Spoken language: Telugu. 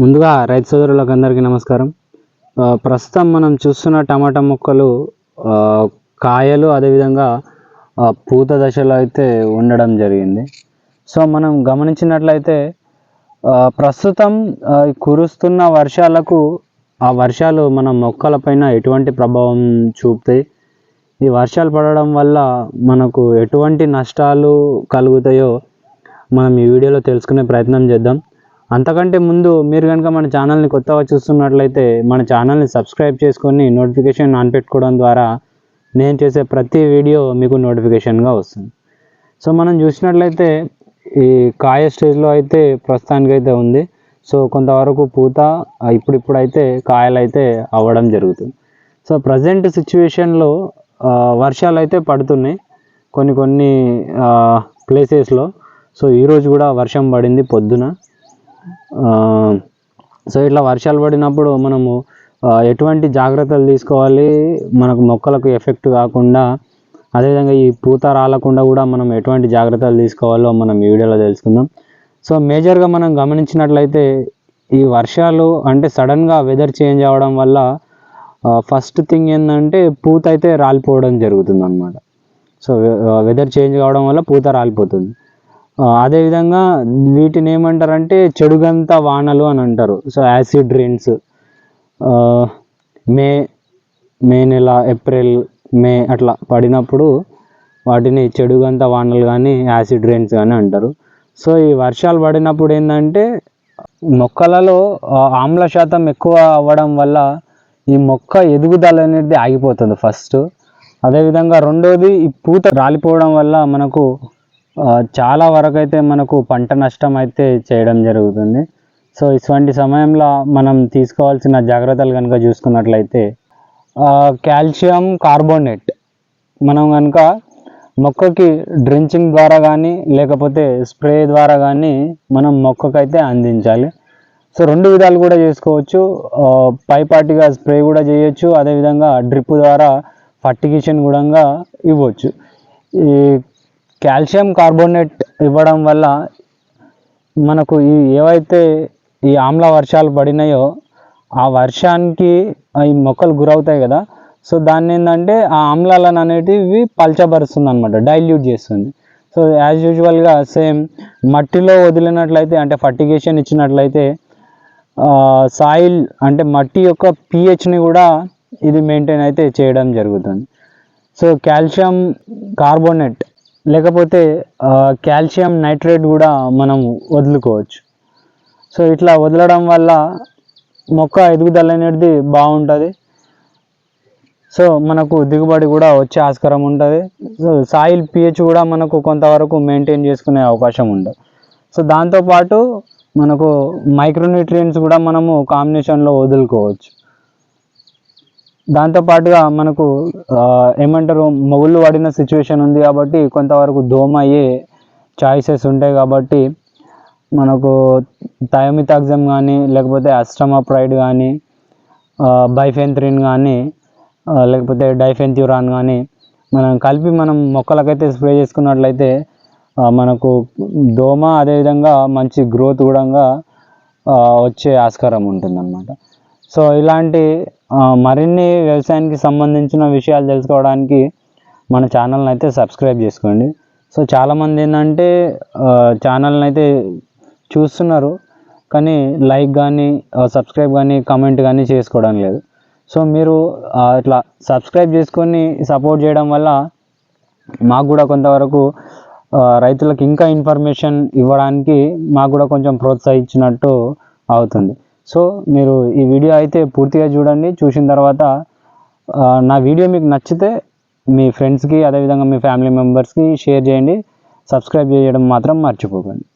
ముందుగా రైతు సోదరులకు అందరికీ నమస్కారం. ప్రస్తుతం మనం చూస్తున్న టమాటా మొక్కలు కాయలు అదేవిధంగా పూత దశలో అయితే ఉండడం జరిగింది. సో మనం గమనించినట్లయితే ప్రస్తుతం కురుస్తున్న వర్షాలకు ఆ వర్షాలు మన మొక్కలపైన ఎటువంటి ప్రభావం చూపుతాయి? ఈ వర్షాలు పడడం వల్ల మనకు ఎటువంటి నష్టాలు కలుగుతాయో మనం ఈ వీడియోలో తెలుసుకునే ప్రయత్నం చేద్దాం. అంతకంటే ముందు మీరు కనుక మన ఛానల్ని కొత్తగా చూస్తున్నట్లయితే మన ఛానల్ని సబ్స్క్రైబ్ చేసుకొని నోటిఫికేషన్ ఆన్ పెట్టుకోవడం ద్వారా నేను చేసే ప్రతి వీడియో మీకు నోటిఫికేషన్గా వస్తుంది. సో మనం చూసినట్లయితే ఈ కాయ స్టేజ్లో అయితే ప్రస్తుతానికి అయితే ఉంది. సో కొంతవరకు పూత ఇప్పుడిప్పుడైతే ఇప్పుడిప్పుడు అయితే కాయలు అయితే అవ్వడం జరుగుతుంది. సో ప్రజెంట్ సిచ్యువేషన్లో వర్షాలు అయితే పడుతున్నాయి కొన్ని కొన్ని ప్లేసెస్లో. సో ఈరోజు కూడా వర్షం పడింది పొద్దున. సో ఇట్లా వర్షాలు పడినప్పుడు మనము ఎటువంటి జాగ్రత్తలు తీసుకోవాలి? మనకు మొక్కలకు ఎఫెక్ట్ కాకుండా అదేవిధంగా ఈ పూత రాలకుండా కూడా మనం ఎటువంటి జాగ్రత్తలు తీసుకోవాలో మనం ఈ వీడియోలో తెలుసుకుందాం. సో మేజర్గా మనం గమనించినట్లయితే ఈ వర్షాలు అంటే సడన్గా వెదర్ చేంజ్ అవ్వడం వల్ల ఫస్ట్ థింగ్ ఏంటంటే పూత అయితే రాలిపోవడం జరుగుతుంది అనమాట సో వెదర్ చేంజ్ కావడం వల్ల పూత రాలిపోతుంది. అదేవిధంగా వీటిని ఏమంటారంటే చెడుగంత వానలు అని అంటారు. So acid rains May May నెల ఏప్రిల్ మే అట్లా పడినప్పుడు వాటిని చెడుగంత వానలు కానీ యాసిడ్ రెయిన్స్ కానీ అంటారు. సో ఈ వర్షాలు పడినప్పుడు ఏంటంటే మొక్కలలో ఆమ్ల శాతం ఎక్కువ అవ్వడం వల్ల ఈ మొక్క ఎదుగుదల అనేది ఆగిపోతుంది ఫస్ట్. అదేవిధంగా రెండోది ఈ పూత రాలిపోవడం వల్ల మనకు చాలా వరకు అయితే మనకు పంట నష్టం అయితే చేయడం జరుగుతుంది. సో ఇటువంటి సమయంలో మనం తీసుకోవాల్సిన జాగ్రత్తలు కనుక చూసుకున్నట్లయితే కాల్షియం కార్బోనేట్ మనం కనుక మొక్కకి డ్రించింగ్ ద్వారా కానీ లేకపోతే స్ప్రే ద్వారా కానీ మనం మొక్కకైతే అందించాలి. సో రెండు విధాలు కూడా చేసుకోవచ్చు. పైపాటిగా స్ప్రే కూడా చేయొచ్చు. అదేవిధంగా డ్రిప్ ద్వారా ఫర్టిగేషన్ కూడా ఇవ్వచ్చు. ఈ కాల్షియం కార్బోనేట్ ఇవ్వడం వల్ల మనకు ఈ ఏవైతే ఈ ఆమ్ల వర్షాలు పడినాయో ఆ వర్షానికి ఈ మొక్కలు గురవుతాయి కదా. సో దాన్ని ఏంటంటే ఆ ఆమ్లాలను అనేటివి పల్చబరుస్తుంది అనమాట డైల్యూట్ చేస్తుంది. సో యాజ్ యూజువల్గా సేమ్ మట్టిలో వదిలినట్లయితే అంటే ఫర్టిగేషన్ ఇచ్చినట్లయితే సాయిల్ అంటే మట్టి యొక్క పిహెచ్ని కూడా ఇది మెయింటైన్ అయితే చేయడం జరుగుతుంది. సో కాల్షియం కార్బోనేట్ లేకపోతే కాల్షియం నైట్రేట్ కూడా మనం వదులుకోవచ్చు. సో ఇట్లా వదలడం వల్ల మొక్క ఎదుగుదల అనేది బాగుంటుంది. సో మనకు దిగుబడి కూడా వచ్చే ఆస్కారం ఉంటుంది. సో సాయిల్ పిహెచ్ కూడా మనకు కొంతవరకు మెయింటైన్ చేసుకునే అవకాశం ఉంటుంది సో దాంతోపాటు మనకు మైక్రోన్యూట్రియంట్స్ కూడా మనము కాంబినేషన్లో వదులుకోవచ్చు. దాంతోపాటుగా మనకు ఏమంటారు మొగుళ్ళు పడిన సిచ్యువేషన్ ఉంది కాబట్టి కొంతవరకు దోమ అయ్యే ఛాయిసెస్ ఉంటాయి కాబట్టి మనకు థయోమితాక్సమ్ కానీ లేకపోతే అస్ట్రమాప్రైడ్ కానీ బైఫెన్థ్రిన్ కానీ లేకపోతే డైఫెన్థ్యూరాన్ కానీ మనం కలిపి మనం మొక్కలకైతే స్ప్రే చేసుకున్నట్లయితే మనకు దోమ అదేవిధంగా మంచి గ్రోత్ కూడా వచ్చే ఆస్కారం ఉంటుందన్నమాట. సో ఇలాంటి మరిన్ని వ్యవసాయానికి సంబంధించిన విషయాలు తెలుసుకోవడానికి మన ఛానల్ని అయితే సబ్స్క్రైబ్ చేసుకోండి. సో చాలామంది ఏంటంటే ఛానల్ని అయితే చూస్తున్నారు కానీ లైక్ కానీ సబ్స్క్రైబ్ కానీ కమెంట్ కానీ చేసుకోవడం లేదు. సో మీరు ఇట్లా సబ్స్క్రైబ్ చేసుకొని సపోర్ట్ చేయడం వల్ల మాకు కూడా కొంతవరకు రైతులకు ఇంకా ఇన్ఫర్మేషన్ ఇవ్వడానికి మాకు కూడా కొంచెం ప్రోత్సహించినట్టు అవుతుంది. సో మీరు ఈ వీడియో అయితే పూర్తిగా చూడండి. చూసిన తర్వాత నా వీడియో మీకు నచ్చితే మీ ఫ్రెండ్స్కి అదేవిధంగా మీ ఫ్యామిలీ మెంబర్స్కి షేర్ చేయండి. సబ్స్క్రైబ్ చేయడం మాత్రం మర్చిపోకండి.